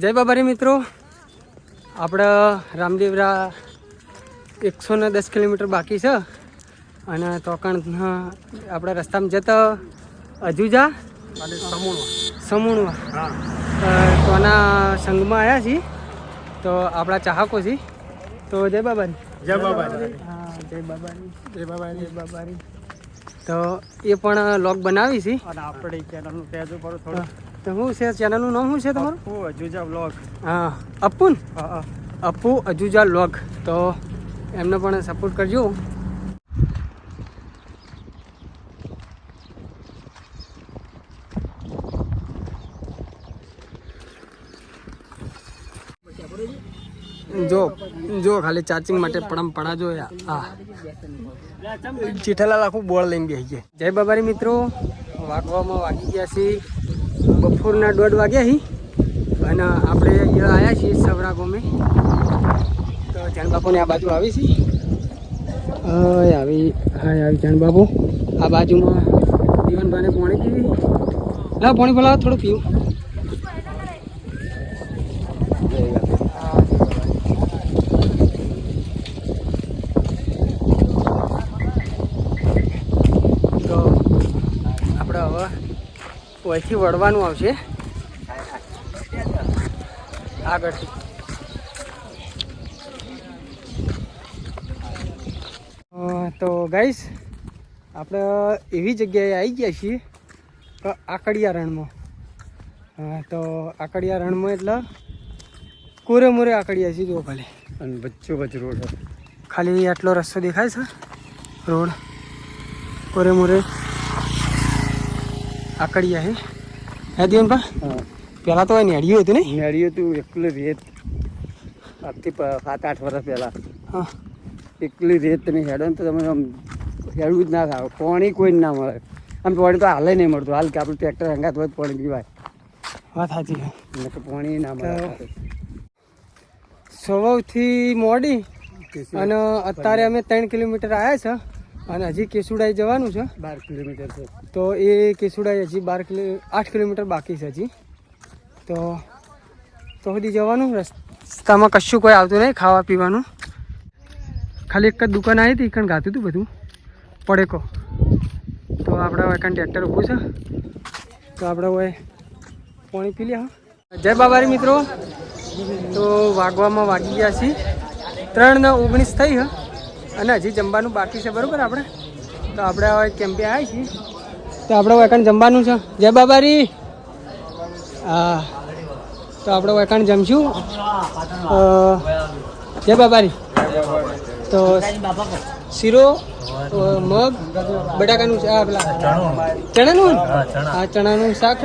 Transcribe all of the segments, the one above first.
જય બાબારી મિત્રો. આપણે રામદેવરા એકસો ને દસ કિલોમીટર બાકી છે. અને તોકણ આપણે રસ્તામાં જતા અજુજા અને સમૂણવા. તો આના તોના સંઘમાં આવ્યા છીએ. તો આપણા ચાહકો છીએ. તો જય બાબાની જય બાબા હા જય બાબાની જય બાબાની જય બાબાની તો એ પણ લોગ બનાવી છે. અને આપણે ચેનલનું પેજ ઉપર થોડું તો શું છે ચેનલનું નામ શું છે તમારું? હું અજુજા બ્લોગ હા અપુન હા હા. અપુ અજુજા લોગ તો એમને પણ સપોર્ટ કરજો. જો જો ખાલી ચાર્જિંગ માટે પડમ પડા જો આ ચીઠાલાલ આખું બોળ લઈને બેસી ગયા. જય બાબારી મિત્રો. વાગવામાં વાગી ગયા છે. બપોરના દોઢ વાગ્યા છે અને આપણે અહીંયા આવ્યા છીએ સવરા ગોમે. તો જાણબાપુને આ બાજુ આવી છે. આવી હા આવી જાનબાપુ. આ બાજુમાં જીવનભાઈને પાણી પીવી. ના પાણી બોલાવો થોડું પીવું તો આપણે હવે અહીંથી વળવાનું આવશે. આગળથી તો ગાઈસ આપણે એવી જગ્યાએ આવી ગયા છીએ તો આકડિયા રણમાં. તો આકડિયા રણમાં એટલે કોરે મોરે આકડિયા છીએ જો ખાલી. અને બચ્ચો વચ્ચ રોડ ખાલી આટલો રસ્તો દેખાય છે રોડ. કોરે મોરે. આકડિયા હે. હે દીવનભા પહેલાં તો નેડિયું હતું ને? નેડિયું તું એકલું રેત. આજથી સાત આઠ વર્ષ પહેલાં. હા. એકલી રેત તમે હેડો ને તો તમે આમ હેડવું જ ના થાવ પાણી કોઈ ના મળે. આમ પાણી તો હાલે નહીં મળતું. હાલ કે આપણું ટ્રેક્ટર હંગાત હોય પાણી પીવાય. વાત સાચી એટલે પાણી ના મળે. સવારથી મોડી અને અત્યારે અમે ત્રણ કિલોમીટર આવ્યા છે. અને હજી કેસુડાઈ જવાનું છે. બાર કિલોમીટર છે. તો એ કેસુડાઈ હજી બાર કિલો આઠ કિલોમીટર બાકી છે હજી. તો તો સુધી જવાનું રસ્તામાં કશું કોઈ આવતું નહીં ખાવા પીવાનું. ખાલી એક જ દુકાન આવી હતી કણ ગાતું હતું બધું. પડેકો. તો આપણે કાંઈ ટ્રેક્ટર ઊભું છે. તો આપણે હવે પાણી પી લે હા. જય બાબારી મિત્રો. તો વાગવામાં વાગી ગયા છીએ. ત્રણ ને ઓગણીસ થઈ હ. અને હજી જમવાનું બાકી છે બરાબર આપણે? તો આપણે હવે કેમ્પે આવ્યા છીએ. તો આપણે વેકાણ જમવાનું છે. જય બાબારી. હા. તો આપણે વેકાણ જમશું. જય બાબારી. તો શીરો મગ બટાકાનું આ પેલા ચણાનું? હા ચણાનું શાક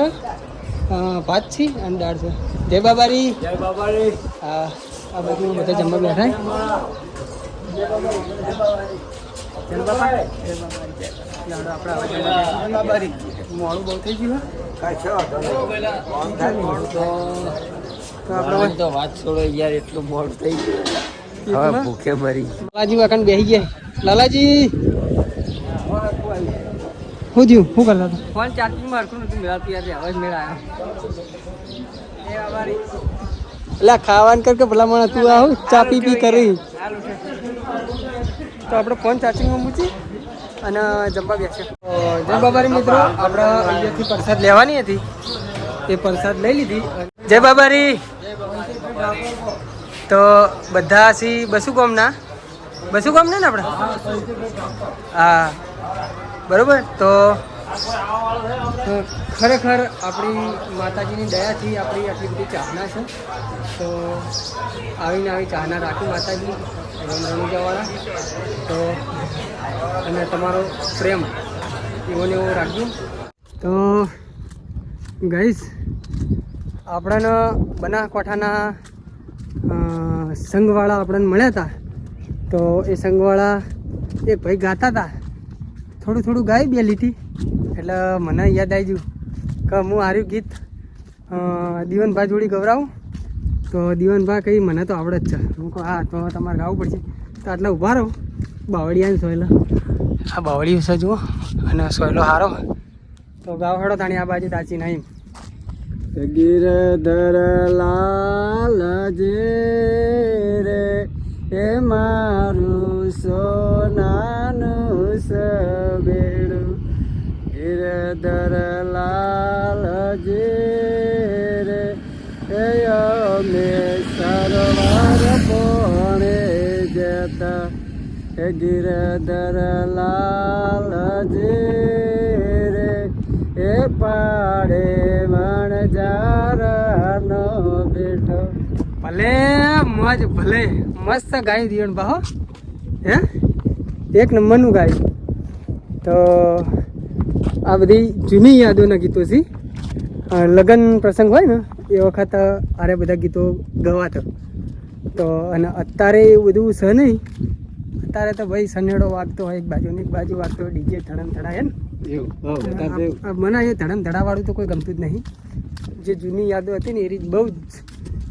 ભાત છે અને દાળ છે. જય બાબારી. જય બાબારી. હા આ બધું બધા જમવા બેઠા મોડું બહુ થઈ ગયું હે. તો તો આપણે તો વાત છોડો યાર એટલું મોડું થઈ ગયું. હવે હવે ભૂખે મરી. લાલાજી વાકણ બેસી ગયા. લાલાજી! હું થયું? શું કરતા હતા ફોન ચાર્જિંગ મારખું નતું મેળાતું યાર હવે જ આવ્યો. એટલે ખાવાનું કર કે ભલા મને તું આવું ચા પી પી કરી. તો આપણે ફોન ચાર્જિંગમાં મૂકી અને જમવા બેસ્યા જય બાબારી મિત્રો, આપણે અહીંયાથી પ્રસાદ લેવાની હતી. એ પ્રસાદ લઈ લીધી. જય બાબારી. તો બધા સી બસુ ગામના? બસુ ગામના ને આપણે? હા. બરોબર? તો ખરેખર આપણી માતાજીની દયાથી આપણી આટલી બધી ચાહના છે. તો આવીને આવી ચાહના રાખી માતાજી રણુજાવાળા તો અને તમારો પ્રેમ એવો ને એવો રાખજો. તો ગઈશ આપણને બનાસકાંઠાના સંઘવાળા આપણને મળ્યા હતા. તો એ સંઘવાળા એક ભાઈ ગાતા હતા. થોડું થોડું ગાય બે લીટી. એટલે મને યાદ આવી ગયું કે હું આર્યું ગીત અ, દીવનભા જોડી ગવરાવું. તો દીવનભા કહી મને તો આવડે જ છે. હું કહું હા તો તમારે ગાવું પડશે. તો આટલા ઊભા રહો. બાવળિયાને સોયલો. આ બાવળી વિશે જુઓ. અને સોયલો હારો. તો ગાવ હેડો તાણી આ બાજુ તાચી નહીં ગિરધર લાલ જે રે એ મારું સોનાનું ગિરધર લાલ જે રે એ પાડે વણજારનો બેઠો. ભલે મોજ, ભલે મસ્ત ગાયું દિયણ બા હે. એક નંબરનું ગાયું. તો આ બધી જૂની યાદોના ગીતો છે. લગ્ન પ્રસંગ હોય ને, એ વખત આરે બધા ગીતો ગવાતો. તો અને અત્યારે એવું બધું છે નહીં અત્યારે તો ભાઈ સનેડો વાગતો હોય એક બાજુ એક બાજુ વાગતો હોય ડીજે ધડમ ધડાય ને મને એ ધડમ ધડાવાળું તો કોઈ ગમતું જ નહીં. જે જૂની યાદો હતી ને એ રીત બહુ જ.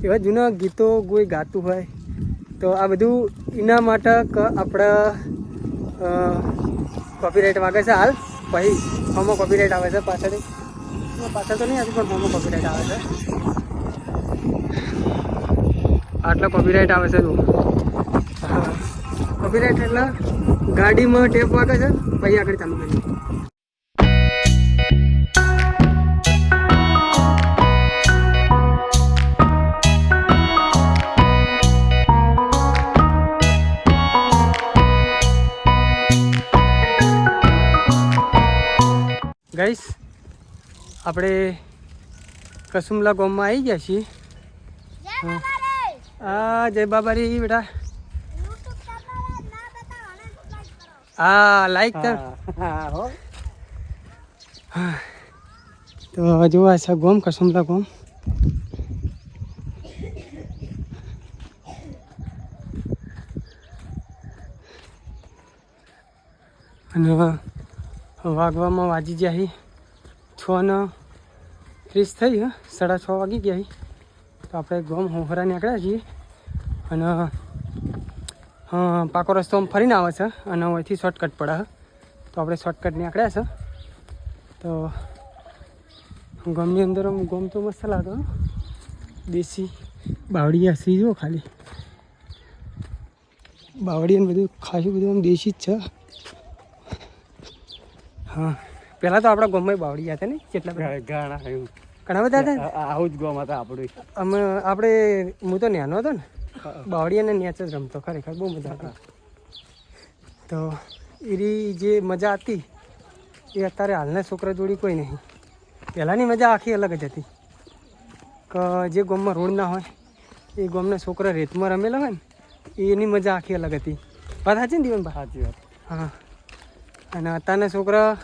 એવા જૂના ગીતો કોઈ ગાતું હોય તો આ બધું એના માટે આપણા કોપીરાઇટ વાગે છે હાલ. પછી હોમો કોપીરાઇટ આવે છે પાછળ પાછળ તો નહીં આવતું પણ હોમો કોપીરાઇટ આવે છે. આટલો કોપીરાઇટ આવે છે તું. કોપીરાઇટ એટલે ગાડીમાં ટેપ વાગે છે પછી આગળ ચાલુ કરીએ. ગાઈસ આપણે કસુમલા ગામમાં આવી ગયા છીએ. હા. આ જય બાબારી બેટા. હા લાઈક કર. તો જોવા છે ગોમ કસુમલા ગોમ? અને વાગવામાં વાજી ગયા હી. છ ને ત્રીસ થઈ સાડા છ વાગી ગયા હી. તો આપણે ગોમ હોહરા નીકળ્યા છીએ. અને પાકો રસ્તો આમ ફરીને આવે છે અને અહીંથી શોર્ટકટ પડે તો આપણે શોર્ટકટ નીકળ્યા છે. તો ગમની અંદર આમ ગમ તો મસ્ત લાગે દેશી બાવડી હસી જો ખાલી. બાવડી અને બધું ખાસું બધું આમ દેશી જ છે. હા પહેલાં તો આપણા ગામમાં બાવડી હતા ને કેટલા ઘણા. ઘણા બધા હતા? આવું જ ગોમ હતા આપણું. અમે આપણે હું તો નાનો હતો ને. બાવળી અને નેચ જ રમતો ખરેખર બહુ મજા હતી તો એની જે મજા હતી એ અત્યારે હાલના છોકરા જોડી કોઈ નહીં. પહેલાંની મજા આખી અલગ જ હતી. કે જે ગામમાં રોડ ના હોય એ ગામના છોકરા રેતમાં રમેલા હોય ને એની મજા આખી અલગ હતી. વાત સાચી ને દીવનભાઈ? સાચી વાત. હા. અને અત્યારના છોકરા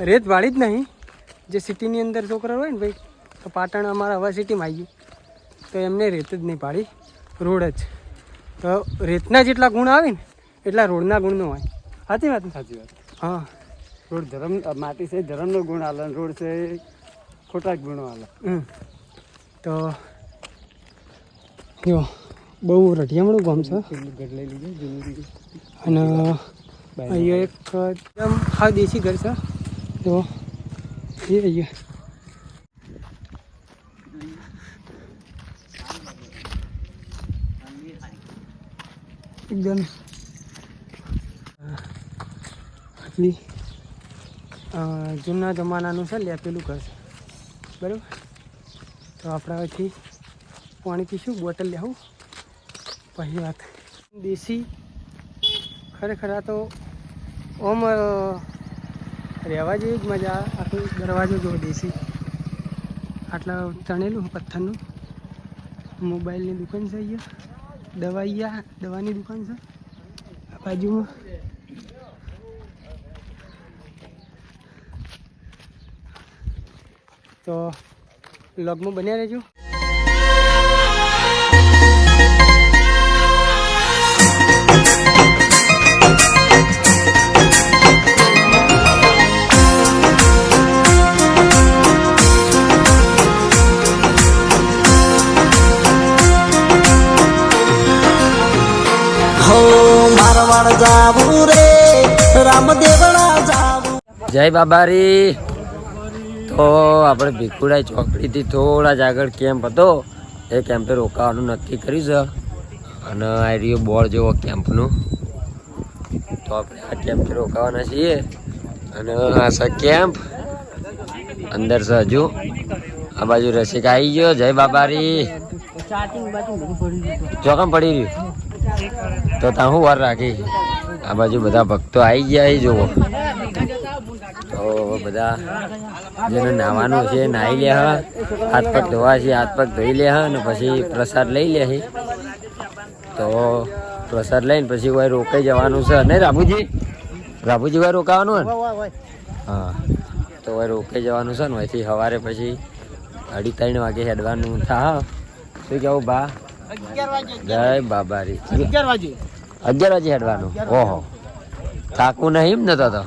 રેત વાળી જ નહીં. જે સિટીની અંદર છોકરા હોય ને ભાઈ તો પાટણ અમારા હવા સિટીમાં આવી ગયું. તો એમને રેત જ નહીં પાડી. રોડ જ. તો રેતના જેટલા ગુણ આવે ને એટલા રોડના ગુણ ન હોય. સાચી વાત સાચી વાત. હા. રોડ ધર્મ માટી છે ધર્મનો ગુણ આલે રોડ છે ખોટા જ ગુણો આલે. તો જો બહુ રઢિયામણું ગામ છે. લઈ લીધું. અને અહીંયા એક એકદમ હા દેશી ઘર છે. તો એ અહીંયા. એકદમ. આટલી જૂના જમાનાનું છે લેપેલું ઘર. છે બરાબર? તો આપણે હવેથી પાણી પીશું, બોટલ લેવું. પછી વાત. દેશી, ખરેખર આ તો ઓમ રહેવા જેવી જ મજા, આખો દરવાજો જો દેશી. આટલા ચણેલું, પથ્થરનું. મોબાઈલની દુકાન છે અહીંયા. દવાઈયા દવાની દુકાન છે. આ બાજુમાં. તો લગમાં બન્યા રહેજો. જાવું રે રામદેવડા જાવું. જય બાબારી. તો તો આપણે ભીખુડા ચોકડીથી થોડા જ આગળ કેમ્પ હતો. એ કેમ્પે રોકાવાનું નક્કી કર્યું છે. અને આ રહ્યો બોર્ડ જેવો કેમ્પનું તો આપણે આ કેમ્પે રોકાવાના છીએ. અને આ છે કેમ્પ અંદર છે હજુ. આ બાજુ રસિક આવી ગયો. જય બાબારી. ચોકમ પડી રહ્યું? તો ત્યાં હું વાર રાખી આ બાજુ બધા ભક્તો આવી ગયા એ જુઓ. તો બધા જેને નાવાનું છે નાહી લે હાથ પગ ધોવા છે હાથ પગ ધોઈ લે અને પછી પ્રસાદ લઈ લે છે. તો પ્રસાદ લઈને પછી કોઈ રોકાઈ જવાનું છે નહીં રાબુજી રાબુજી કોઈ રોકાવાનું ને? હા. તો કોઈ રોકાઈ જવાનું છે ને અહીંથી સવારે પછી અઢી ત્રણ વાગે હેડવાનું થા. શું કેવું બા? જય બાબારી. અગિયાર વાગે. અગિયાર વાગે હેડવાનું? ઓહો. થાકું નહીં એમ નતો તો?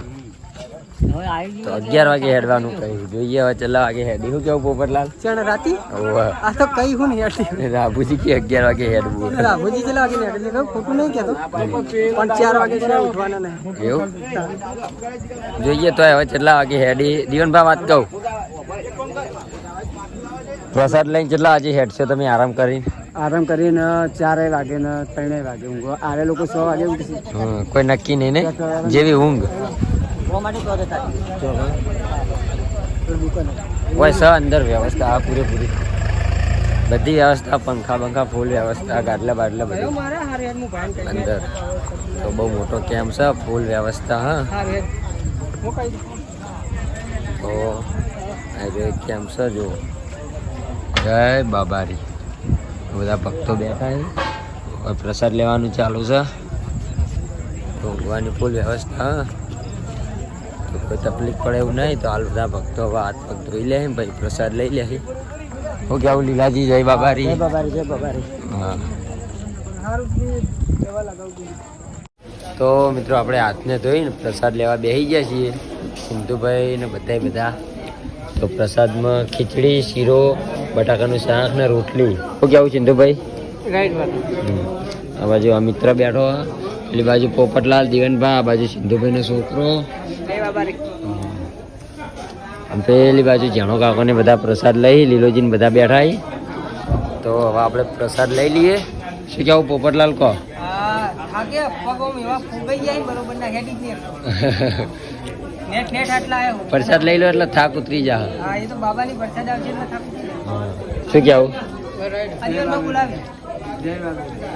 તો અગિયાર વાગે હેડવાનું કહ્યું. જોઈએ હવે ચલા વાગે હેડી. હું કેવું પોપટલાલ ચણ રાતી? આ તો કઈ હું નહીં હેડી. રાબુજી કે અગિયાર વાગે હેડવું. રાબુજી ચલા વાગે હેડી. કહું ખોટું નહીં કહેતો. પણ ચાર વાગે છે ઉઠવાના નહીં. એવું? જોઈએ તો હવે ચલા વાગે હેડી. દીવનભા વાત કહું. પ્રસાદ લઈને કેટલા આજે હેડશો તમે? આરામ કરીને. આરામ કરીને ચારે વાગે ને ત્રણે વાગે ઊંઘો. આરે લોકો સો વાગે હમ, કોઈ નક્કી નહીં ને? જેવી ઊંઘ. કોઈ સ અંદર વ્યવસ્થા આ પૂરેપૂરી. બધી વ્યવસ્થા પંખા બંખા ફૂલ વ્યવસ્થા ગાડલા બાટલા બધું. અંદર. તો બહુ મોટો કેમ્પ છે? ફૂલ વ્યવસ્થા હા? તો આજે કેમ્પ છે જો જય બાબારી. બધા ભક્તો બેઠા છે. પ્રસાદ લેવાનું ચાલુ છે. ભોગવાની ફૂલ વ્યવસ્થા તો કોઈ તકલીફ પડે એવું નહીં તો હાલ બધા ભક્તો હવે હાથ પગ ધોઈ લે ભાઈ પ્રસાદ લઈ લે. હું કેવું લીલાજી જય બાબારી. જય બાબારી જય બાબારી. હા. તો મિત્રો આપણે હાથને ધોઈને પ્રસાદ લેવા બેસી ગયા છીએ. સિંધુભાઈ ને બધા બધા. તો પ્રસાદમાં ખીચડી શીરો બટાકાનું શાક ને રોટલી. શું કેવું સિંધુભાઈ રાઈટ આ બાજુ આ મિત્ર બેઠો. પેલી બાજુ પોપટલાલ દીવનભાઈ આ બાજુ સિંધુભાઈનો છોકરો. આમ પેલી બાજુ જાણો કાકોને બધા પ્રસાદ લઈ લીલોજીને બધા બેઠા તો હવે આપણે પ્રસાદ લઈ લઈએ. શું કેવું પોપટલાલ કહો? નેટ નેટ આટલા આવ્યો પ્રસાદ લઈ લો એટલે થાક ઉતરી જા. હા એ તો બાબાની પ્રસાદ આવશે એટલે થાક શું કહેવું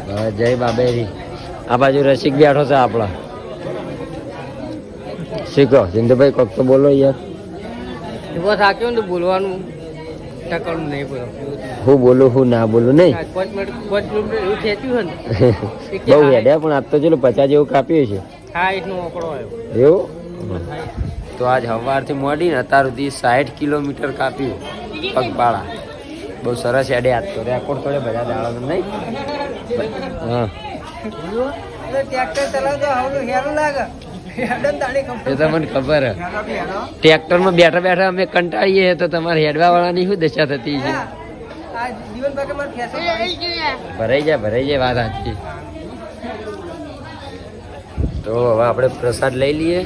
હા, જય બાબેરી. આ બાજુ રસિક બેઠો છે આપણા. શીખો સિંધુભાઈ કોક તો બોલો યાર. ઊભો થાક્યો ને તો બોલવાનું ટકરનું નહીં બોલો હું બોલું હું ના બોલું નહીં? પાંચ મિનિટ પાંચ કિલોમીટર એવું ખેંચ્યું છે બહુ હેડ્યા પણ આજ તો ચલો પચાસ જેવું કાપ્યું છે. હા એટલું મોકળો આવ્યો. એવું? તો આજ સવારથી મોડીને અત્યાર સુધી સાઠ કિલોમીટર કાપ્યું પગપાળા. બહુ સરસ એડે આજ તો રેકોર્ડ થોડે બધા દાડા નહીં? હા. એ તો મને બેઠા બેઠા અમે કંટાળીએ તો તમારે હેડવા વાળાની શું દશા થતી છે? ભરાઈ જાય ભરાઈ જાય વાત સાચી. તો હવે આપણે પ્રસાદ લઈ લઈએ.